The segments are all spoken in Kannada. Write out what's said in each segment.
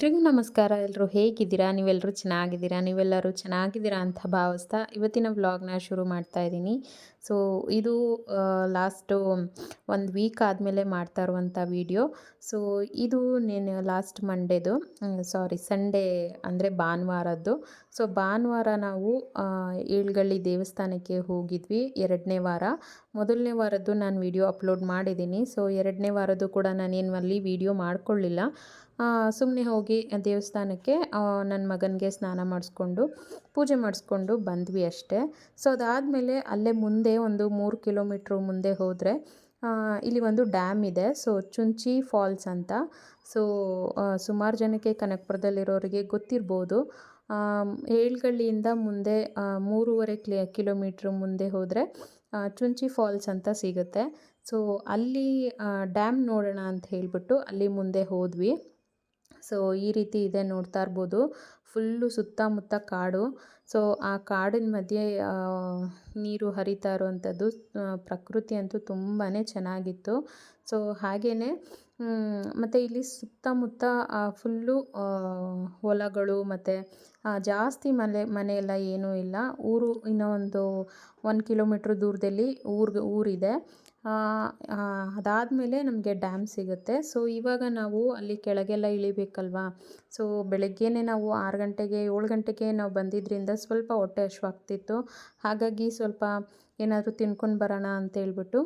ಎಲ್ರಿಗೂ ನಮಸ್ಕಾರ. ಎಲ್ಲರೂ ಹೇಗಿದ್ದೀರಾ? ನೀವೆಲ್ಲರೂ ಚೆನ್ನಾಗಿದ್ದೀರಾ? ನೀವೆಲ್ಲರೂ ಚೆನ್ನಾಗಿದ್ದೀರಾ ಅಂತ ಭಾವಿಸ್ತಾ ಇವತ್ತಿನ ವ್ಲಾಗ್ನ ಶುರು ಮಾಡ್ತಾ ಇದ್ದೀನಿ. ಸೊ ಇದು ಲಾಸ್ಟು ಒಂದು ವೀಕ್ ಆದಮೇಲೆ ಮಾಡ್ತಾ ಇರುವಂಥ ವಿಡಿಯೋ ಸೊ ಇದು ನೀನು ಲಾಸ್ಟ್ ಮಂಡೇದು ಸಾರಿ ಸಂಡೇ ಅಂದರೆ ಭಾನುವಾರದ್ದು. ಸೊ ಭಾನುವಾರ ನಾವು ಏಳ್ಗಳ್ಳಿ ದೇವಸ್ಥಾನಕ್ಕೆ ಹೋಗಿದ್ವಿ ಎರಡನೇ ವಾರ. ಮೊದಲನೇ ವಾರದ್ದು ನಾನು ವಿಡಿಯೋ ಅಪ್ಲೋಡ್ ಮಾಡಿದ್ದೀನಿ. ಸೊ ಎರಡನೇ ವಾರದ್ದು ಕೂಡ ನಾನೇನು ಅಲ್ಲಿ ವಿಡಿಯೋ ಮಾಡ್ಕೊಳ್ಳಿಲ್ಲ. ಸುಮ್ಮನೆ ಹೋಗಿ ದೇವಸ್ಥಾನಕ್ಕೆ ನನ್ನ ಮಗನಿಗೆ ಸ್ನಾನ ಮಾಡಿಸ್ಕೊಂಡು, ಪೂಜೆ ಮಾಡಿಸ್ಕೊಂಡು ಬಂದ್ವಿ ಅಷ್ಟೇ. ಸೊ ಅದಾದಮೇಲೆ ಅಲ್ಲೇ ಮುಂದೆ ಒಂದು ಮೂರು ಕಿಲೋಮೀಟ್ರ್ ಮುಂದೆ ಹೋದರೆ ಇಲ್ಲಿ ಒಂದು ಡ್ಯಾಮ್ ಇದೆ. ಸೊ ಚುಂಚಿ ಫಾಲ್ಸ್ ಅಂತ. ಸೊ ಸುಮಾರು ಜನಕ್ಕೆ ಕನಕಪುರದಲ್ಲಿರೋರಿಗೆ ಗೊತ್ತಿರ್ಬೋದು. ಏಳ್ಗಳ್ಳಿಯಿಂದ ಮುಂದೆ ಮೂರುವರೆ ಕ್ಲಿ, ಕಿಲೋಮೀಟ್ರ್ ಮುಂದೆ ಹೋದರೆ ಚುಂಚಿ ಫಾಲ್ಸ್ ಅಂತ ಸಿಗುತ್ತೆ. ಸೊ ಅಲ್ಲಿ ಡ್ಯಾಮ್ ನೋಡೋಣ ಅಂತ ಹೇಳಿಬಿಟ್ಟು ಅಲ್ಲಿ ಮುಂದೆ ಹೋದ್ವಿ. ಸೊ, ಈ ರೀತಿ ಇದೆ ನೋಡ್ತಾ ಇರ್ಬೋದು. ಫುಲ್ಲು ಸುತ್ತಮುತ್ತ ಕಾಡು. ಸೊ, ಆ ಕಾಡಿನ ಮಧ್ಯೆ ನೀರು ಹರಿತಾ ಇರುವಂಥದ್ದು ಪ್ರಕೃತಿ ಅಂತೂ ತುಂಬಾ ಚೆನ್ನಾಗಿತ್ತು. ಸೊ ಹಾಗೇ ಮತ್ತು ಇಲ್ಲಿ ಸುತ್ತಮುತ್ತ ಫುಲ್ಲು ಹೊಲಗಳು, ಮತ್ತು ಜಾಸ್ತಿ ಮನೆ, ಮನೆಯೆಲ್ಲ ಏನೂ ಇಲ್ಲ. ಊರು ಇನ್ನೂ ಒಂದು ಒಂದು ಕಿಲೋಮೀಟ್ರ್ ದೂರದಲ್ಲಿ ಊರಿಗೆ, ಊರಿದೆ. ಅದಾದಮೇಲೆ ನಮಗೆ ಡ್ಯಾಮ್ ಸಿಗುತ್ತೆ. ಸೊ, ಇವಾಗ ನಾವು ಅಲ್ಲಿ ಕೆಳಗೆಲ್ಲ ಇಳಿಬೇಕಲ್ವಾ? ಸೊ, ಬೆಳಗ್ಗೆನೇ ನಾವು ಆರು ಗಂಟೆಗೆ, ಏಳು ಗಂಟೆಗೆ ನಾವು ಬಂದಿದ್ದರಿಂದ ಸ್ವಲ್ಪ ಹೊಟ್ಟೆ ಹಶ್ವಾಗ್ತಿತ್ತು ಹಾಗಾಗಿ ಸ್ವಲ್ಪ ಏನಾದರೂ ತಿನ್ಕೊಂಡು ಬರೋಣ ಅಂತ ಹೇಳ್ಬಿಟ್ಟು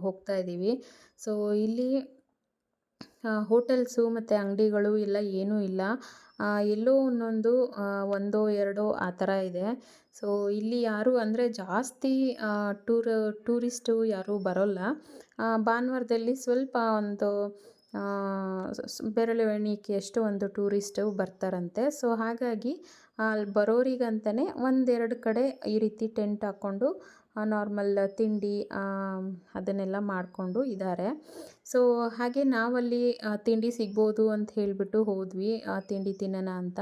ಹೋಗ್ತಾ ಇದ್ದೀವಿ. ಸೊ, ಇಲ್ಲಿ ಹೋಟೆಲ್ಸು ಮತ್ತು ಅಂಗಡಿಗಳು ಎಲ್ಲ ಏನೂ ಇಲ್ಲ. ಎಲ್ಲೋ ಒಂದೊಂದು ಒಂದೋ ಎರಡೋ ಆ ಥರ ಇದೆ. ಸೊ ಇಲ್ಲಿ ಯಾರು ಅಂದರೆ ಜಾಸ್ತಿ ಟೂರ್, ಟೂರಿಸ್ಟು ಯಾರೂ ಬರೋಲ್ಲ. ಭಾನುವಾರದಲ್ಲಿ ಸ್ವಲ್ಪ ಒಂದು ಬೆರಳು ಎಣಿಕೆಯಷ್ಟು ಒಂದು ಟೂರಿಸ್ಟು ಬರ್ತಾರಂತೆ. ಸೊ ಹಾಗಾಗಿ, ಅಲ್ಲಿ ಬರೋರಿಗಂತಲೇ ಒಂದೆರಡು ಕಡೆ ಈ ರೀತಿ ಟೆಂಟ್ ಹಾಕ್ಕೊಂಡು ನಾರ್ಮಲ್ ತಿಂಡಿ ಅದನ್ನೆಲ್ಲ ಮಾಡಿಕೊಂಡು ಇದ್ದಾರೆ ಸೊ ಹಾಗೆ ನಾವಲ್ಲಿ ತಿಂಡಿ ಸಿಗ್ಬೋದು ಅಂತ ಹೇಳಿಬಿಟ್ಟು ಹೋದ್ವಿ ತಿಂಡಿ ತಿನ್ನೋಣ ಅಂತ.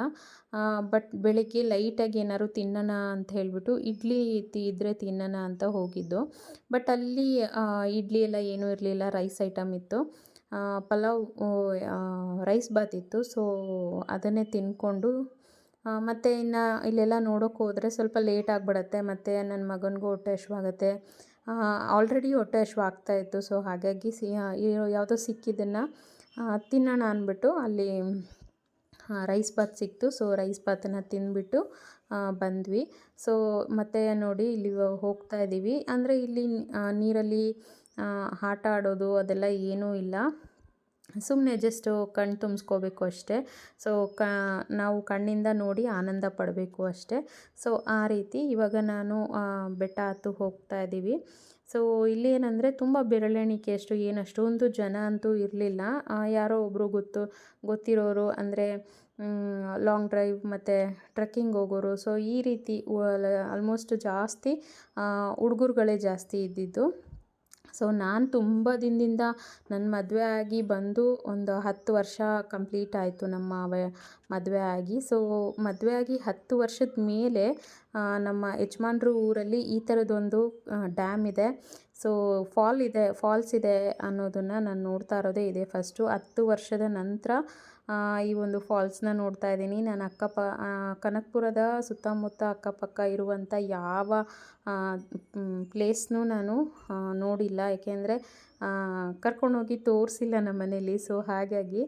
ಬಟ್ ಬೆಳಗ್ಗೆ ಲೈಟಾಗಿ ಏನಾದ್ರು ತಿನ್ನೋಣ ಅಂತ ಹೇಳಿಬಿಟ್ಟು ಇಡ್ಲಿ ಇದ್ರೆ ತಿನ್ನೋಣ ಅಂತ ಹೋಗಿದ್ದು. ಬಟ್ ಅಲ್ಲಿ ಇಡ್ಲಿ ಎಲ್ಲ ಏನೂ ಇರಲಿಲ್ಲ ರೈಸ್ ಐಟಮ್ ಇತ್ತು. ಪಲಾವ್ ರೈಸ್ ಬಾತ್ ಇತ್ತು. ಸೊ ಅದನ್ನೇ ತಿಂದ್ಕೊಂಡು ಮತ್ತು ಇನ್ನು ಇಲ್ಲೆಲ್ಲ ನೋಡೋಕೆ ಹೋದರೆ ಸ್ವಲ್ಪ ಲೇಟ್ ಆಗಿಬಿಡತ್ತೆ. ಮತ್ತು ನನ್ನ ಮಗನಿಗೂ ಹೊಟ್ಟೆ ಹಶ್ವಾಗತ್ತೆ ಆಲ್ರೆಡಿ ಹೊಟ್ಟೆ ಹಶ್ವಾಗ್ತಾ ಇತ್ತು. ಸೊ ಹಾಗಾಗಿ ಸಿ ಯಾವುದೋ ಸಿಕ್ಕಿದ್ದನ್ನು ತಿನ್ನೋಣ ಅಂದ್ಬಿಟ್ಟು ಅಲ್ಲಿ ರೈಸ್ ಬಾತ್ ಸಿಕ್ತು. ಸೊ ರೈಸ್ ಬಾತನ್ನು ತಿಂದ್ಬಿಟ್ಟು ಬಂದ್ವಿ. ಸೊ ಮತ್ತೆ ನೋಡಿ ಇಲ್ಲಿ ಹೋಗ್ತಾ ಇದ್ದೀವಿ ಅಂದರೆ ಇಲ್ಲಿ ನೀರಲ್ಲಿ ಆಟ ಆಡೋದು ಅದೆಲ್ಲ ಏನೂ ಇಲ್ಲ. ಸುಮ್ಮನೆ ಜಸ್ಟು ಕಣ್ಣು ತುಂಬಿಸ್ಕೋಬೇಕು ಅಷ್ಟೇ. ಸೊ ಕ, ನಾವು ಕಣ್ಣಿಂದ ನೋಡಿ ಆನಂದ ಪಡಬೇಕು ಅಷ್ಟೇ. ಸೊ ಆ ರೀತಿ ಇವಾಗ ನಾನು ಬೆಟ್ಟ ಹತ್ತು ಹೋಗ್ತಾ ಇದ್ದೀವಿ ಸೊ ಇಲ್ಲಿ ಏನಂದರೆ ತುಂಬ ಬೆರಳೆಣಿಕೆಯಷ್ಟು ಏನು ಅಷ್ಟೊಂದು ಜನ ಅಂತೂ ಇರಲಿಲ್ಲ. ಯಾರೋ ಒಬ್ಬರು ಗೊತ್ತು, ಗೊತ್ತಿರೋರು ಅಂದರೆ ಲಾಂಗ್ ಡ್ರೈವ್ ಮತ್ತು ಟ್ರೆಕ್ಕಿಂಗ್ ಹೋಗೋರು. ಸೊ ಈ ರೀತಿ ಆಲ್ಮೋಸ್ಟ್ ಜಾಸ್ತಿ ಹುಡುಗರುಗಳೇ ಜಾಸ್ತಿ ಇದ್ದಿದ್ದು. ಸೊ ನಾನು ತುಂಬ ದಿನದಿಂದ ನನ್ನ ಮದುವೆ ಆಗಿ ಬಂದು ಒಂದು ಹತ್ತು ವರ್ಷ ಕಂಪ್ಲೀಟ್ ಆಯಿತು ನಮ್ಮ ವೆ, ಮದುವೆ ಆಗಿ. ಸೊ ಮದುವೆ ಆಗಿ ಹತ್ತು ವರ್ಷದ ಮೇಲೆ ನಮ್ಮ ಯಜಮಾನ್ರು ಊರಲ್ಲಿ ಈ ಥರದೊಂದು ಡ್ಯಾಮ್ ಇದೆ. ಸೊ ಫಾಲ್ ಇದೆ ಫಾಲ್ಸ್ ಇದೆ ಅನ್ನೋದನ್ನು ನಾನು ನೋಡ್ತಾ ಇರೋದೇ ಇದೆ. ಫಸ್ಟು ಹತ್ತು ವರ್ಷದ ನಂತರ ಈ ಒಂದು ಫಾಲ್ಸ್ನ ನೋಡ್ತಾ ಇದ್ದೀನಿ. ನಾನು ಅಕ್ಕಪ ಕನಕಪುರದ ಸುತ್ತಮುತ್ತ ಅಕ್ಕಪಕ್ಕ ಇರುವಂಥ ಯಾವ ಪ್ಲೇಸ್ನೂ ನಾನು ನೋಡಿಲ್ಲ. ಏಕೆಂದರೆ ಕರ್ಕೊಂಡೋಗಿ ತೋರಿಸಿಲ್ಲ ನಮ್ಮ ಮನೇಲಿ. ಸೊ ಹಾಗಾಗಿ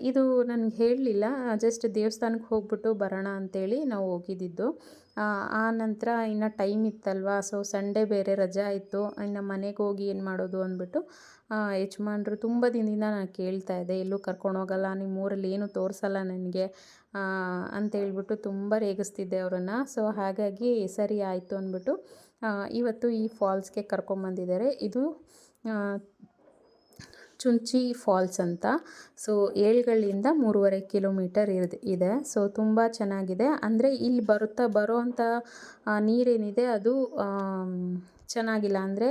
ಇದು ನನಗೆ ಹೇಳಲಿಲ್ಲ. ಜಸ್ಟ್ ದೇವಸ್ಥಾನಕ್ಕೆ ಹೋಗ್ಬಿಟ್ಟು ಬರೋಣ ಅಂತೇಳಿ ನಾವು ಹೋಗಿದ್ದಿದ್ದು. ಆ, ನಂತರ ಇನ್ನು ಟೈಮ್ ಇತ್ತಲ್ವಾ? ಸೊ ಸಂಡೇ ಬೇರೆ ರಜಾ ಇತ್ತು. ಇನ್ನು ಮನೆಗೆ ಹೋಗಿ ಏನು ಮಾಡೋದು ಅಂದ್ಬಿಟ್ಟು ಯಜಮಾನ್ರು ತುಂಬ ದಿನದಿಂದ ನಾನು ಕೇಳ್ತಾ ಇದ್ದೆ, ಎಲ್ಲೂ ಕರ್ಕೊಂಡೋಗಲ್ಲ ನಿಮ್ಮ ಊರಲ್ಲಿ ಏನು ತೋರಿಸಲ್ಲ ನನಗೆ ಅಂತ ಹೇಳ್ಬಿಟ್ಟು ತುಂಬ ರೇಗಿಸ್ತಿದ್ದೆ ಅವರನ್ನು. ಸೊ ಹಾಗಾಗಿ ಸರಿ ಆಯಿತು ಅಂದ್ಬಿಟ್ಟು ಇವತ್ತು ಈ ಫಾಲ್ಸ್ಗೆ ಕರ್ಕೊಂಬಂದಿದ್ದಾರೆ ಇದು ಚುಂಚಿ ಫಾಲ್ಸ್ ಅಂತ. ಸೊ ಏಳುಗಳಿಂದ ಮೂರುವರೆ ಕಿಲೋಮೀಟರ್ ಇರದ್, ಇದೆ. ಸೊ ತುಂಬ ಚೆನ್ನಾಗಿದೆ. ಅಂದರೆ ಇಲ್ಲಿ ಬರುತ್ತಾ ಬರೋ ಅಂಥ ನೀರೇನಿದೆ ಅದು ಚೆನ್ನಾಗಿಲ್ಲ ಅಂದರೆ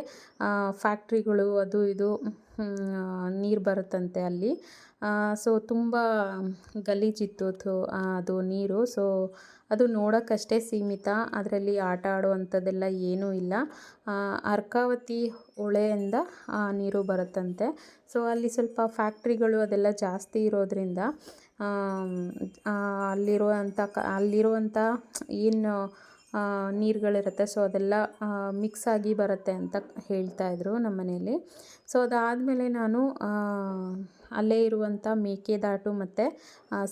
ಫ್ಯಾಕ್ಟ್ರಿಗಳು ಅದು ಇದು ನೀರು ಬರುತ್ತಂತೆ ಅಲ್ಲಿ. ಸೊ ತುಂಬ ಗಲೀಜಿತ್ತು ಅದು ನೀರು. ಸೊ ಅದು ನೋಡೋಕ್ಕಷ್ಟೇ ಸೀಮಿತ, ಅದರಲ್ಲಿ ಆಟ ಆಡುವಂಥದ್ದೆಲ್ಲ ಏನೂ ಇಲ್ಲ. ಅರ್ಕಾವತಿ ಹೊಳೆಯಿಂದ, ಆ, ನೀರು ಬರುತ್ತಂತೆ. ಸೊ ಅಲ್ಲಿ ಸ್ವಲ್ಪ ಫ್ಯಾಕ್ಟ್ರಿಗಳು ಅದೆಲ್ಲ ಜಾಸ್ತಿ ಇರೋದರಿಂದ ಅಲ್ಲಿರುವಂಥ ಕ, ಅಲ್ಲಿರುವಂಥ ಏನು ನೀರುಗಳಿರುತ್ತೆ. ಸೊ ಅದೆಲ್ಲ ಮಿಕ್ಸ್ ಆಗಿ ಬರುತ್ತೆ ಅಂತ ಹೇಳ್ತಾಯಿದ್ರು ನಮ್ಮ ಮನೆಯಲ್ಲಿ. ಸೊ ಅದಾದಮೇಲೆ ನಾನು ಅಲ್ಲೇ ಇರುವಂಥ ಮೇಕೆದಾಟು ಮತ್ತು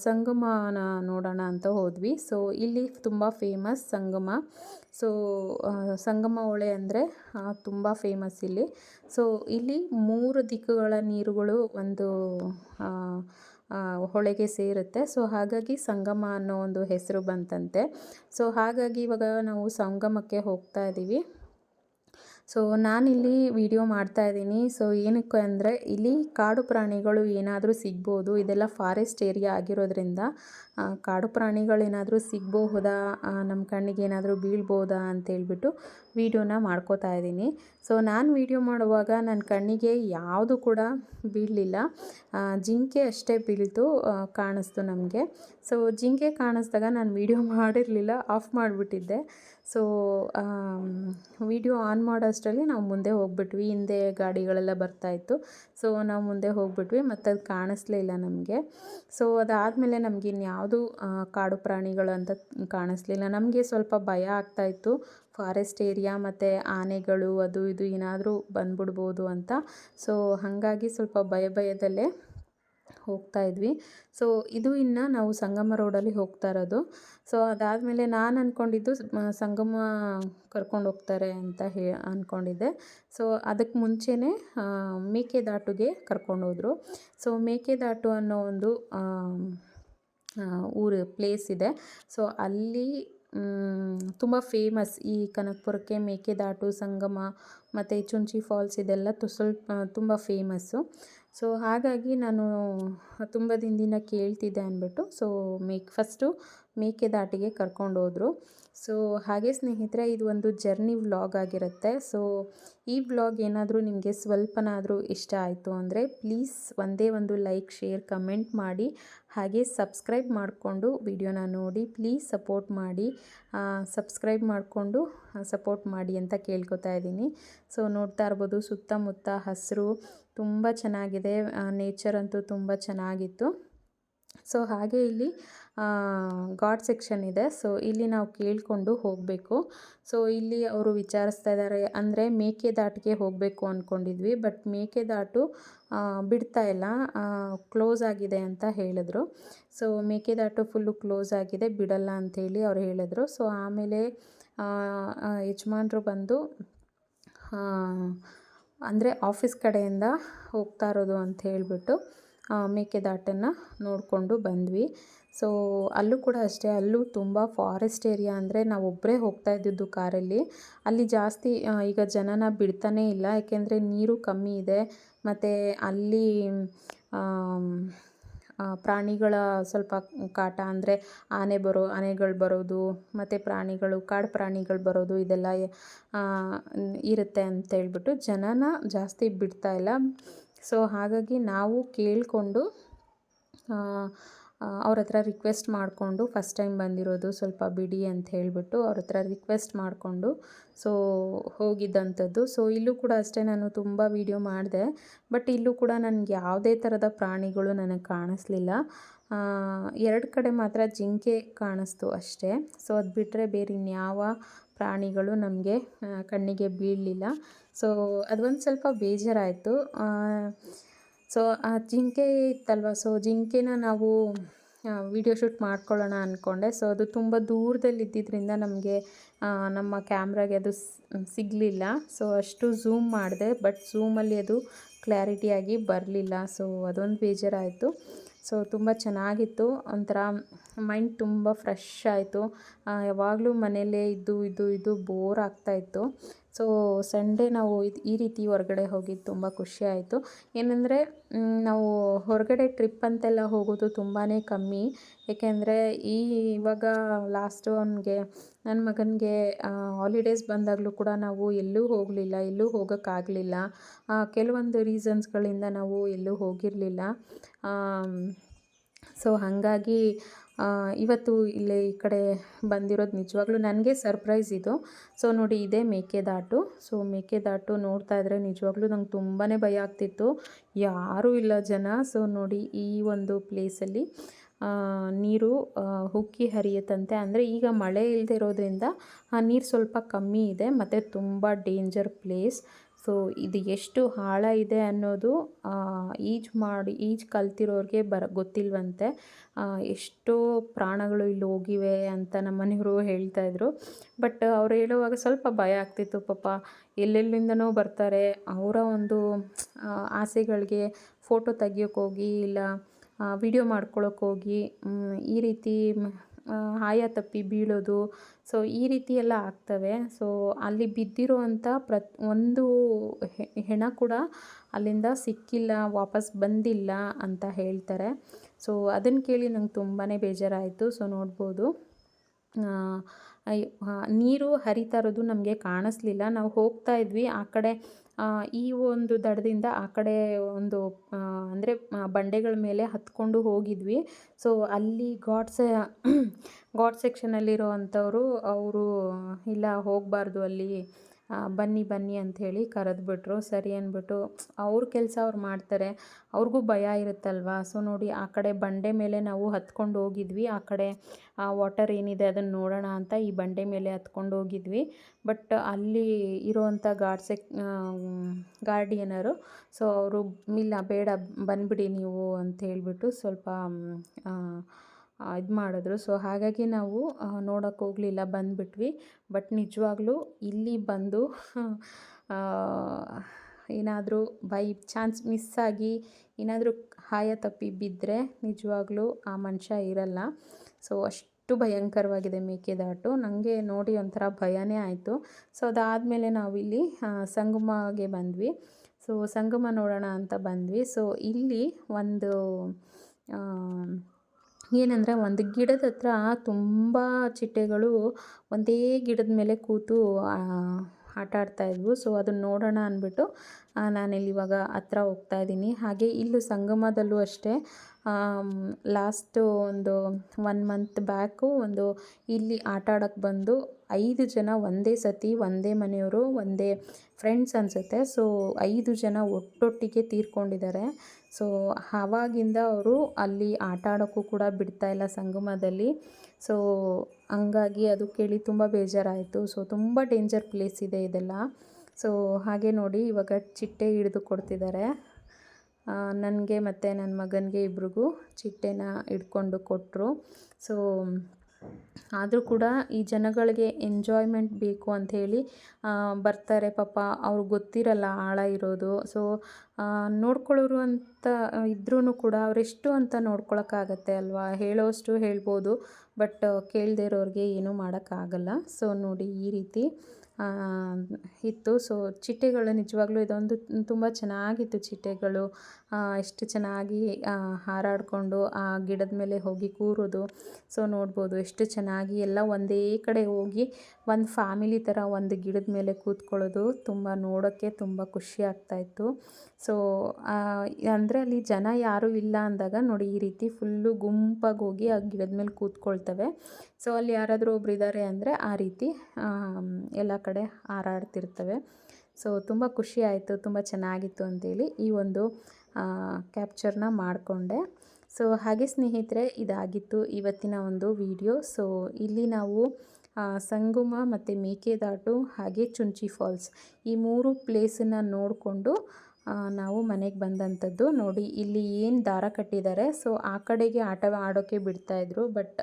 ಸಂಗಮನ ನೋಡೋಣ ಅಂತ ಹೋದ್ವಿ. ಸೊ ಇಲ್ಲಿ ತುಂಬ ಫೇಮಸ್ ಸಂಗಮ. ಸೊ ಸಂಗಮ ಹೊಳೆ ಅಂದರೆ ತುಂಬ ಫೇಮಸ್ ಇಲ್ಲಿ. ಸೊ ಇಲ್ಲಿ ಮೂರು ದಿಕ್ಕುಗಳ ನೀರುಗಳು ಒಂದು ಹೊಳೆಗೆ ಸೇರುತ್ತೆ. ಸೊ ಹಾಗಾಗಿ ಸಂಗಮ ಅನ್ನೋ ಒಂದು ಹೆಸರು ಬಂತಂತೆ. ಸೊ ಹಾಗಾಗಿ ಇವಾಗ ನಾವು ಸಂಗಮಕ್ಕೆ ಹೋಗ್ತಾ ಇದ್ದೀವಿ ಸೊ ನಾನಿಲ್ಲಿ ವಿಡಿಯೋ ಮಾಡ್ತಾ ಇದ್ದೀನಿ ಸೊ ಏನಕ್ಕೆ ಅಂದರೆ ಇಲ್ಲಿ ಕಾಡು ಪ್ರಾಣಿಗಳು ಏನಾದರೂ ಸಿಗ್ಬೋದು, ಇದೆಲ್ಲ ಫಾರೆಸ್ಟ್ ಏರಿಯಾ ಆಗಿರೋದ್ರಿಂದ. ಕಾಡು ಪ್ರಾಣಿಗಳೇನಾದರೂ ಸಿಗಬಹುದಾ? ನಮ್ಮ ಕಣ್ಣಿಗೆ ಏನಾದರೂ ಬೀಳ್ಬೋದಾ ಅಂತೇಳ್ಬಿಟ್ಟು ವೀಡಿಯೋನ ಮಾಡ್ಕೋತಾ ಇದ್ದೀನಿ. ಸೊ, ನಾನು ವೀಡಿಯೋ ಮಾಡುವಾಗ ನನ್ನ ಕಣ್ಣಿಗೆ ಯಾವುದು ಕೂಡ ಬೀಳಲಿಲ್ಲ. ಜಿಂಕೆ ಅಷ್ಟೇ ಬೀಳ್ತು ಕಾಣಿಸ್ತು ನಮಗೆ. ಸೊ, ಜಿಂಕೆ ಕಾಣಿಸ್ದಾಗ ನಾನು ವೀಡಿಯೋ ಮಾಡಿರಲಿಲ್ಲ, ಆಫ್ ಮಾಡಿಬಿಟ್ಟಿದ್ದೆ. ಸೊ ವಿಡಿಯೋ ಆನ್ ಮಾಡೋ ಅಷ್ಟರಲ್ಲಿ ನಾವು ಮುಂದೆ ಹೋಗ್ಬಿಟ್ವಿ, ಹಿಂದೆ ಗಾಡಿಗಳೆಲ್ಲ ಬರ್ತಾಯಿತ್ತು ಸೊ ನಾವು ಮುಂದೆ ಹೋಗ್ಬಿಟ್ವಿ ಮತ್ತು ಅದು ಕಾಣಿಸ್ಲೇ ಇಲ್ಲ ನಮಗೆ. ಸೊ ಅದಾದಮೇಲೆ ನಮಗೆ ಇನ್ಯಾವುದು ಕಾಡು ಪ್ರಾಣಿಗಳು ಅಂತ ಕಾಣಿಸ್ಲಿಲ್ಲ ನಮಗೆ ಸ್ವಲ್ಪ ಭಯ ಆಗ್ತಾಯಿತ್ತು ಫಾರೆಸ್ಟ್ ಏರಿಯಾ ಮತ್ತು ಆನೆಗಳು, ಅದು ಇದು ಏನಾದರೂ ಬಂದ್ಬಿಡ್ಬೋದು ಅಂತ. ಸೊ ಹಾಗಾಗಿ ಸ್ವಲ್ಪ ಭಯ ಭಯದಲ್ಲೇ ಹೋಗ್ತಾ ಇದ್ವಿ. ಸೊ ಇದು ಇನ್ನು ನಾವು ಸಂಗಮ ರೋಡಲ್ಲಿ ಹೋಗ್ತಾ ಇರೋದು. ಸೊ ಅದಾದಮೇಲೆ ನಾನು ಅಂದ್ಕೊಂಡಿದ್ದು ಸಂಗಮ ಕರ್ಕೊಂಡು ಹೋಗ್ತಾರೆ ಅಂತ ಹೇ ಅಂದ್ಕೊಂಡಿದ್ದೆ ಸೊ ಅದಕ್ಕೆ ಮುಂಚೆನೇ ಮೇಕೆದಾಟುಗೆ ಕರ್ಕೊಂಡೋದ್ರು ಸೊ ಮೇಕೆದಾಟು ಅನ್ನೋ ಒಂದು ಊರು ಪ್ಲೇಸ್ ಇದೆ. ಸೊ ಅಲ್ಲಿ ತುಂಬ ಫೇಮಸ್ ಈ ಕನಕಪುರಕ್ಕೆ ಮೇಕೆದಾಟು, ಸಂಗಮ, ಮತ್ತು ಚುಂಚಿ ಫಾಲ್ಸ್ ಇದೆಲ್ಲ ತು, ಸ್ವಲ್ಪ, ತುಂಬ ಫೇಮಸ್ಸು ಸೊ ಹಾಗಾಗಿ ನಾನು ತುಂಬ ದಿನದಿಂದ ಕೇಳ್ತಿದ್ದೆ ಅಂದ್ಬಿಟ್ಟು ಸೊ ಮೇಕ್ ಫಸ್ಟು ಮೇಕೆದಾಟಿಗೆ ಕರ್ಕೊಂಡೋದ್ರು. ಸೊ ಹಾಗೆ ಸ್ನೇಹಿತರೆ, ಇದು ಒಂದು ಜರ್ನಿ ವ್ಲಾಗ್ ಆಗಿರುತ್ತೆ. ಸೊ ಈ ವ್ಲಾಗ್ ಏನಾದರೂ ನಿಮಗೆ ಸ್ವಲ್ಪನಾದರೂ ಇಷ್ಟ ಆಯಿತು ಅಂದರೆ ಪ್ಲೀಸ್ ಒಂದೇ ಒಂದು ಲೈಕ್, ಶೇರ್, ಕಮೆಂಟ್ ಮಾಡಿ. ಹಾಗೆ ಸಬ್ಸ್ಕ್ರೈಬ್ ಮಾಡಿಕೊಂಡು ವಿಡಿಯೋನ ನೋಡಿ, ಪ್ಲೀಸ್ ಸಪೋರ್ಟ್ ಮಾಡಿ. ಸಬ್ಸ್ಕ್ರೈಬ್ ಮಾಡಿಕೊಂಡು ಸಪೋರ್ಟ್ ಮಾಡಿ ಅಂತ ಕೇಳ್ಕೊತಾ ಇದ್ದೀನಿ. ಸೊ ನೋಡ್ತಾ ಇರ್ಬೋದು, ಸುತ್ತಮುತ್ತ ಹಸಿರು ತುಂಬ ಚೆನ್ನಾಗಿದೆ. ನೇಚರ್ ಅಂತೂ ತುಂಬ ಚೆನ್ನಾಗಿತ್ತು. ಸೊ ಹಾಗೆ ಇಲ್ಲಿ ಗಾಡ್ ಸೆಕ್ಷನ್ ಇದೆ. ಸೊ, ಇಲ್ಲಿ ನಾವು ಕೇಳಿಕೊಂಡು ಹೋಗಬೇಕು. ಸೊ, ಇಲ್ಲಿ ಅವರು ವಿಚಾರಿಸ್ತಾ ಇದ್ದಾರೆ ಅಂದರೆ ಮೇಕೆದಾಟಿಗೆ ಹೋಗಬೇಕು ಅಂದ್ಕೊಂಡಿದ್ವಿ ಬಟ್ ಮೇಕೆದಾಟು ಬಿಡ್ತಾ ಇಲ್ಲ. ಕ್ಲೋಸ್ ಆಗಿದೆ ಅಂತ ಹೇಳಿದ್ರು. ಸೊ ಮೇಕೆದಾಟು ಫುಲ್ಲು ಕ್ಲೋಸ್ ಆಗಿದೆ. ಬಿಡಲ್ಲ ಅಂಥೇಳಿ ಅವ್ರು ಹೇಳಿದ್ರು. ಸೊ, ಆಮೇಲೆ ಯಜಮಾನ್ರು ಬಂದು ಅಂದರೆ ಆಫೀಸ್ ಕಡೆಯಿಂದ ಹೋಗ್ತಾ ಇರೋದು ಅಂತ ಹೇಳಿಬಿಟ್ಟು ಮೇಕೆದಾಟನ್ನು ನೋಡಿಕೊಂಡು ಬಂದ್ವಿ. ಸೊ ಅಲ್ಲೂ ಕೂಡ ಅಷ್ಟೇ, ಅಲ್ಲೂ ತುಂಬ ಫಾರೆಸ್ಟ್ ಏರಿಯಾ ಅಂದರೆ ನಾವು ಒಬ್ಬರೇ ಹೋಗ್ತಾ ಇದ್ದಿದ್ದು ಕಾರಲ್ಲಿ ಅಲ್ಲಿ. ಜಾಸ್ತಿ ಈಗ ಜನನ ಬಿಡ್ತಾನೆ ಇಲ್ಲ, ಯಾಕೆಂದರೆ ನೀರು ಕಮ್ಮಿ ಇದೆ. ಮತ್ತು ಅಲ್ಲಿ ಪ್ರಾಣಿಗಳ ಸ್ವಲ್ಪ ಕಾಟ ಅಂದರೆ ಆನೆ ಬರೋ, ಆನೆಗಳು ಬರೋದು, ಮತ್ತು ಪ್ರಾಣಿಗಳು, ಕಾಡು ಪ್ರಾಣಿಗಳು ಬರೋದು ಇದೆಲ್ಲ ಇರುತ್ತೆ ಅಂತ ಹೇಳ್ಬಿಟ್ಟು ಜನನ ಜಾಸ್ತಿ ಬಿಡ್ತಾ ಇಲ್ಲ. ಸೊ ಹಾಗಾಗಿ ನಾವು ಕೇಳಿಕೊಂಡು ಅವ್ರ ಹತ್ರ ರಿಕ್ವೆಸ್ಟ್ ಮಾಡಿಕೊಂಡು ಫಸ್ಟ್ ಟೈಮ್ ಬಂದಿರೋದು ಸ್ವಲ್ಪ ಬಿಡಿ ಅಂತ ಹೇಳಿಬಿಟ್ಟು ಅವ್ರ ಹತ್ರ ರಿಕ್ವೆಸ್ಟ್ ಮಾಡಿಕೊಂಡು ಸೊ ಹೋಗಿದ್ದಂಥದ್ದು. ಸೊ ಇಲ್ಲೂ ಕೂಡ ಅಷ್ಟೇ ನಾನು ತುಂಬ ವೀಡಿಯೋ ಮಾಡಿದೆ ಬಟ್ ಇಲ್ಲೂ ಕೂಡ ನನಗೆ ಯಾವುದೇ ಥರದ ಪ್ರಾಣಿಗಳು ನನಗೆ ಕಾಣಿಸ್ಲಿಲ್ಲ. ಎರಡು ಕಡೆ ಮಾತ್ರ ಜಿಂಕೆ ಕಾಣಿಸ್ತು ಅಷ್ಟೇ. ಸೊ ಅದು ಬಿಟ್ಟರೆ ಬೇರೆ ಇನ್ಯಾವ ಪ್ರಾಣಿಗಳು ನಮಗೆ ಕಣ್ಣಿಗೆ ಬೀಳಲಿಲ್ಲ. ಸೊ ಅದೊಂದು ಸ್ವಲ್ಪ ಬೇಜಾರಾಯಿತು. ಸೊ, ಆ ಜಿಂಕೆ ಇತ್ತಲ್ವ? ಸೊ, ಜಿಂಕೆನ ನಾವು ವಿಡಿಯೋ ಶೂಟ್ ಮಾಡ್ಕೊಳ್ಳೋಣ ಅಂದ್ಕೊಂಡೆ ಸೊ, ಅದು ತುಂಬ ದೂರದಲ್ಲಿ ಇದ್ದಿದ್ದರಿಂದ ನಮಗೆ ನಮ್ಮ ಕ್ಯಾಮ್ರಾಗೆ ಅದು ಸಿಗಲಿಲ್ಲ. ಸೊ, ಅಷ್ಟು ಝೂಮ್ ಮಾಡಿದೆ ಬಟ್ ಝೂಮಲ್ಲಿ ಅದು ಕ್ಲಾರಿಟಿಯಾಗಿ ಬರಲಿಲ್ಲ. ಸೊ, ಅದೊಂದು ಬೇಜಾರಾಯಿತು. ಸೊ, ತುಂಬ ಚೆನ್ನಾಗಿತ್ತು. ಒಂಥರ ಮೈಂಡ್ ತುಂಬ ಫ್ರೆಶ್ ಆಯಿತು. ಯಾವಾಗಲೂ ಮನೆಯಲ್ಲೇ ಇದ್ದು ಇದು ಇದು ಬೋರ್ ಆಗ್ತಾಯಿತ್ತು ಸೊ ಸಂಡೇ ನಾವು ಇದು, ಈ ರೀತಿ ಹೊರಗಡೆ ಹೋಗಿದ್ದು ತುಂಬ ಖುಷಿ ಆಯಿತು. ಏನಂದರೆ ನಾವು ಹೊರಗಡೆ ಟ್ರಿಪ್ ಅಂತೆಲ್ಲ ಹೋಗೋದು ತುಂಬಾ ಕಮ್ಮಿ. ಏಕೆಂದರೆ, ಈ ಇವಾಗ ಲಾಸ್ಟ್ ಅವನಿಗೆ ನನ್ನ ಮಗನಿಗೆ ಹಾಲಿಡೇಸ್ ಬಂದಾಗಲೂ ಕೂಡ ನಾವು ಎಲ್ಲೂ ಹೋಗಲಿಲ್ಲ, ಎಲ್ಲೂ ಹೋಗೋಕ್ಕಾಗಲಿಲ್ಲ. ಕೆಲವೊಂದು ರೀಸನ್ಸ್ಗಳಿಂದ ನಾವು ಎಲ್ಲೂ ಹೋಗಿರಲಿಲ್ಲ. ಸೊ ಹಾಗಾಗಿ ಇವತ್ತು ಇಲ್ಲಿ ಈ ಕಡೆ ಬಂದಿರೋದು ನಿಜವಾಗ್ಲೂ ನನಗೆ ಸರ್ಪ್ರೈಸ್ ಇದು. ಸೊ ನೋಡಿ, ಇದೇ ಮೇಕೆದಾಟು ಸೊ ಮೇಕೆದಾಟು ನೋಡ್ತಾ ಇದ್ರೆ ನಿಜವಾಗ್ಲೂ ನಂಗೆ ತುಂಬಾ ಭಯ ಆಗ್ತಿತ್ತು. ಯಾರೂ ಇಲ್ಲ ಜನ. ಸೊ ನೋಡಿ, ಈ ಒಂದು ಪ್ಲೇಸಲ್ಲಿ ನೀರು ಹುಕ್ಕಿ ಹರಿಯುತ್ತಂತೆ. ಅಂದರೆ ಈಗ ಮಳೆ ಇಲ್ಲದೆ ಇರೋದ್ರಿಂದ, ಆ, ನೀರು ಸ್ವಲ್ಪ ಕಮ್ಮಿ ಇದೆ. ಮತ್ತು ತುಂಬ ಡೇಂಜರ್ ಪ್ಲೇಸ್ ಸೊ ಇದು ಎಷ್ಟು ಆಳ ಇದೆ ಅನ್ನೋದು ಈಜ್ ಮಾಡಿ, ಈಜು ಕಲ್ತಿರೋರಿಗೆ ಬರ, ಗೊತ್ತಿಲ್ವಂತೆ. ಎಷ್ಟೋ ಪ್ರಾಣಗಳು ಇಲ್ಲಿ ಹೋಗಿವೆ ಅಂತ ನಮ್ಮ ಮನೆಯವರು ಹೇಳ್ತಾ ಇದ್ರು. ಬಟ್ ಅವ್ರು ಹೇಳುವಾಗ ಸ್ವಲ್ಪ ಭಯ ಆಗ್ತಿತ್ತು, ಪಾಪ. ಎಲ್ಲೆಲ್ಲಿಂದನೋ ಬರ್ತಾರೆ. ಅವರ ಒಂದು ಆಸೆಗಳಿಗೆ ಫೋಟೋ ತೆಗಿಯೋಕ್ಕೋಗಿ ಇಲ್ಲ ವಿಡಿಯೋ ಮಾಡ್ಕೊಳ್ಳೋಕ್ಕೋಗಿ ಈ ರೀತಿ ಆಯ ತಪ್ಪಿ ಬೀಳೋದು. ಸೊ ಈ ರೀತಿ ಎಲ್ಲ ಆಗ್ತವೆ. ಸೊ ಅಲ್ಲಿ ಬಿದ್ದಿರುವಂಥ ಪ್ರತ್, ಒಂದು ಹೆಣ ಕೂಡ ಅಲ್ಲಿಂದ ಸಿಕ್ಕಿಲ್ಲ, ವಾಪಸ್ ಬಂದಿಲ್ಲ ಅಂತ ಹೇಳ್ತಾರೆ. ಸೊ ಅದನ್ನು ಕೇಳಿ ನಂಗೆ ತುಂಬಾ ಬೇಜಾರಾಯಿತು. ಸೊ ನೋಡ್ಬೋದು. ನೀರು ಹರಿತಾ ಇರೋದು ನಮಗೆ ಕಾಣಿಸ್ಲಿಲ್ಲ. ನಾವು ಹೋಗ್ತಾ ಇದ್ವಿ. ಆ ಕಡೆ ಈ ಒಂದು ದಡದಿಂದ ಆ ಕಡೆ ಒಂದು ಅಂದರೆ ಬಂಡೆಗಳ ಮೇಲೆ ಹತ್ಕೊಂಡು ಹೋಗಿದ್ವಿ. ಸೊ ಅಲ್ಲಿ ಗಾಡ್ಸ್ ಗಾಡ್ ಸೆಕ್ಷನಲ್ಲಿರೋ ಅಂಥವ್ರು ಅವರು ಇಲ್ಲ ಹೋಗಬಾರ್ದು ಅಲ್ಲಿ. ಬನ್ನಿ ಬನ್ನಿ ಅಂಥೇಳಿ ಕರೆದ್ಬಿಟ್ರು. ಸರಿ ಅಂದ್ಬಿಟ್ಟು ಅವ್ರ ಕೆಲಸ ಅವ್ರು ಮಾಡ್ತಾರೆ. ಅವ್ರಿಗೂ ಭಯ ಇರುತ್ತಲ್ವಾ? ಸೊ ನೋಡಿ, ಆ ಕಡೆ ಬಂಡೆ ಮೇಲೆ ನಾವು ಹತ್ಕೊಂಡು ಹೋಗಿದ್ವಿ. ಆ ಕಡೆ, ಆ ವಾಟರ್ ಏನಿದೆ ಅದನ್ನು ನೋಡೋಣ ಅಂತ ಈ ಬಂಡೆ ಮೇಲೆ ಹತ್ಕೊಂಡು ಹೋಗಿದ್ವಿ. ಬಟ್ ಅಲ್ಲಿ ಇರೋವಂಥ ಗಾರ್ಡ್ಸೆಕ್ ಗಾರ್ಡಿಯನರು ಸೊ ಅವರು, ಇಲ್ಲ, ಬೇಡ, ಬಂದುಬಿಡಿ ನೀವು ಅಂತ ಹೇಳಿಬಿಟ್ಟು ಸ್ವಲ್ಪ ಇದು ಮಾಡಿದ್ರು. ಸೊ ಹಾಗಾಗಿ ನಾವು ನೋಡೋಕ್ಕೆ ಹೋಗಲಿಲ್ಲ, ಬಂದುಬಿಟ್ವಿ. ಬಟ್ ನಿಜವಾಗ್ಲೂ ಇಲ್ಲಿ ಬಂದು ಏನಾದರೂ ಬೈ ಚಾನ್ಸ್ ಮಿಸ್ ಆಗಿ ಏನಾದರೂ ಹಾಯ ತಪ್ಪಿ ಬಿದ್ದರೆ ನಿಜವಾಗ್ಲೂ ಆ ಮನುಷ್ಯ ಇರಲ್ಲ. ಸೊ ಅಷ್ಟು ಭಯಂಕರವಾಗಿದೆ ಮೇಕೆದಾಟು. ನನಗೆ ನೋಡಿ ಒಂಥರ ಭಯನೇ ಆಯಿತು. ಸೊ ಅದಾದಮೇಲೆ ನಾವಿಲ್ಲಿ ಸಂಗಮಗೆ ಬಂದ್ವಿ. ಸೊ ಸಂಗಮ ನೋಡೋಣ ಅಂತ ಬಂದ್ವಿ. ಸೊ ಇಲ್ಲಿ ಒಂದು ಏನಂದರೆ ಒಂದು ಗಿಡದ ಹತ್ರ ತುಂಬ ಚಿಟ್ಟೆಗಳು ಒಂದೇ ಗಿಡದ ಮೇಲೆ ಕೂತು ಆಟ ಆಡ್ತಾ ಇದ್ವು. ಸೊ ಅದನ್ನ ನೋಡೋಣ ಅಂದ್ಬಿಟ್ಟು ನಾನಿಲ್ಲಿ ಇವಾಗ ಹತ್ರ ಹೋಗ್ತಾ ಇದ್ದೀನಿ. ಹಾಗೆ ಇಲ್ಲೂ ಸಂಗಮದಲ್ಲೂ ಅಷ್ಟೇ ಲಾಸ್ಟು ಒಂದು ಒನ್ ಮಂತ್ ಬ್ಯಾಕು ಒಂದು ಇಲ್ಲಿ ಆಟ ಆಡೋಕ್ಕೆ ಬಂದು ಐದು ಜನ ಒಂದೇ ಸತಿ, ಒಂದೇ ಮನೆಯವರು, ಒಂದೇ ಫ್ರೆಂಡ್ಸ್ ಅನಿಸುತ್ತೆ. ಸೊ ಐದು ಜನ ಒಟ್ಟೊಟ್ಟಿಗೆ ತೀರ್ಕೊಂಡಿದ್ದಾರೆ. ಸೊ ಆವಾಗಿಂದ ಅವರು ಅಲ್ಲಿ ಆಟ ಆಡೋಕ್ಕೂ ಕೂಡ ಬಿಡ್ತಾ ಇಲ್ಲ ಸಂಗಮದಲ್ಲಿ. ಸೊ ಹಂಗಾಗಿ ಅದು ಕೇಳಿ ತುಂಬ ಬೇಜಾರಾಯಿತು. ಸೊ ತುಂಬ ಡೇಂಜರ್ ಪ್ಲೇಸ್ ಇದೆ ಇದೆಲ್ಲ. ಸೊ ಹಾಗೆ ನೋಡಿ ಇವಾಗ ಚಿಟ್ಟೆ ಹಿಡಿದು ಕೊಡ್ತಿದ್ದಾರೆ. ನನಗೆ ಮತ್ತು ನನ್ನ ಮಗನಿಗೆ ಇಬ್ರಿಗೂ ಚಿಟ್ಟೆನ ಹಿಡ್ಕೊಂಡು ಕೊಟ್ಟರು ಸೊ ಆದರೂ ಕೂಡ ಈ ಜನಗಳಿಗೆ ಎಂಜಾಯ್ಮೆಂಟ್ ಬೇಕು ಅಂಥೇಳಿ ಬರ್ತಾರೆ. ಪಾಪ ಅವ್ರಿಗೆ ಗೊತ್ತಿರಲ್ಲ ಆಳ ಇರೋದು. ಸೊ ನೋಡ್ಕೊಳ್ಳೋರು ಅಂತ ಇದ್ರೂ ಕೂಡ ಅವರೆಷ್ಟು ಅಂತ ನೋಡ್ಕೊಳಕ್ಕಾಗತ್ತೆ ಅಲ್ವಾ? ಹೇಳೋಷ್ಟು ಹೇಳ್ಬೋದು, ಬಟ್ ಕೇಳದೇ ಇರೋರಿಗೆ ಏನೂ ಮಾಡೋಕ್ಕಾಗಲ್ಲ. ಸೊ ನೋಡಿ ಈ ರೀತಿ. ಇತ್ತು. ಸೊ ಚಿಟ್ಟೆಗಳು ನಿಜವಾಗ್ಲೂ ಇದೊಂದು ತುಂಬ ಚೆನ್ನಾಗಿತ್ತು ಚಿಟ್ಟೆಗಳು. ಎಷ್ಟು ಚೆನ್ನಾಗಿ ಹಾರಾಡಿಕೊಂಡು ಆ ಗಿಡದ ಮೇಲೆ ಹೋಗಿ ಕೂರೋದು. ಸೊ ನೋಡ್ಬೋದು ಎಷ್ಟು ಚೆನ್ನಾಗಿ ಎಲ್ಲ ಒಂದೇ ಕಡೆ ಹೋಗಿ ಒಂದು ಫ್ಯಾಮಿಲಿ ಥರ ಒಂದು ಗಿಡದ ಮೇಲೆ ಕೂತ್ಕೊಳ್ಳೋದು ತುಂಬ ನೋಡೋಕ್ಕೆ ತುಂಬ ಖುಷಿ ಆಗ್ತಾಯಿತ್ತು ಸೊ ಅಂದರೆ ಅಲ್ಲಿ ಜನ ಯಾರೂ ಇಲ್ಲ ಅಂದಾಗ ನೋಡಿ ಈ ರೀತಿ ಫುಲ್ಲು ಗುಂಪಾಗಿ ಹೋಗಿ ಆ ಗಿಡದ ಮೇಲೆ ಕೂತ್ಕೊಳ್ತವೆ. ಸೊ ಅಲ್ಲಿ ಯಾರಾದರೂ ಒಬ್ರು ಇದ್ದಾರೆ ಅಂದರೆ ಆ ರೀತಿ ಎಲ್ಲ ಕಡೆ ಹಾರಾಡ್ತಿರ್ತವೆ. ಸೊ ತುಂಬ ಖುಷಿ ಆಯಿತು, ತುಂಬ ಚೆನ್ನಾಗಿತ್ತು ಅಂತೇಳಿ ಈ ಒಂದು ಕ್ಯಾಪ್ಚರ್ನ ಮಾಡಿಕೊಂಡೆ. ಸೊ ಹಾಗೆ ಸ್ನೇಹಿತರೆ, ಇದಾಗಿತ್ತು ಇವತ್ತಿನ ಒಂದು ವಿಡಿಯೋ ಸೊ ಇಲ್ಲಿ ನಾವು ಸಂಗುಮ ಮತ್ತು ಮೇಕೆದಾಟು ಹಾಗೆ ಚುಂಚಿ ಫಾಲ್ಸ್ ಈ ಮೂರು ಪ್ಲೇಸನ್ನು ನೋಡಿಕೊಂಡು ನಾವು ಮನೆಗೆ ಬಂದಂಥದ್ದು ನೋಡಿ, ಇಲ್ಲಿ ಏನು ದಾರ ಕಟ್ಟಿದ್ದಾರೆ ಸೊ ಆ ಕಡೆಗೆ ಆಟ ಆಡೋಕ್ಕೆ ಬಿಡ್ತಾಯಿದ್ರು ಬಟ್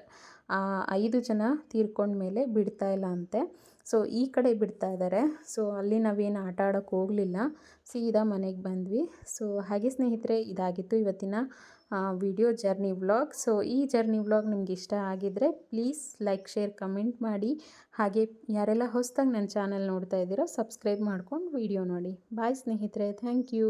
ಐದು ಜನ ತೀರ್ಕೊಂಡ್ಮೇಲೆ ಬಿಡ್ತಾ ಇಲ್ಲ ಅಂತೆ. ಸೊ ಈ ಕಡೆ ಬಿಡ್ತಾ ಇದ್ದಾರೆ ಸೊ ಅಲ್ಲಿ ನಾವೇನು ಆಟ ಆಡೋಕ್ಕೆ ಹೋಗಲಿಲ್ಲ. ಸೀದಾ ಮನೆಗೆ ಬಂದ್ವಿ. ಸೊ ಹಾಗೆ ಸ್ನೇಹಿತರೆ, ಇದಾಗಿತ್ತು ಇವತ್ತಿನ ವಿಡಿಯೋ ಜರ್ನಿ ವ್ಲಾಗ್ ಸೊ ಈ ಜರ್ನಿ ವ್ಲಾಗ್ ನಿಮ್ಗೆ ಇಷ್ಟ ಆಗಿದ್ರೆ ಪ್ಲೀಸ್ ಲೈಕ್ ಶೇರ್ ಕಮೆಂಟ್ ಮಾಡಿ. ಹಾಗೆ ಯಾರೆಲ್ಲ ಹೊಸ್ದಾಗಿ ನನ್ನ ಚಾನಲ್ ನೋಡ್ತಾ ಇದ್ದೀರೋ ಸಬ್ಸ್ಕ್ರೈಬ್ ಮಾಡ್ಕೊಂಡು ವಿಡಿಯೋ ನೋಡಿ. ಬಾಯ್ ಸ್ನೇಹಿತರೆ ಥ್ಯಾಂಕ್ ಯು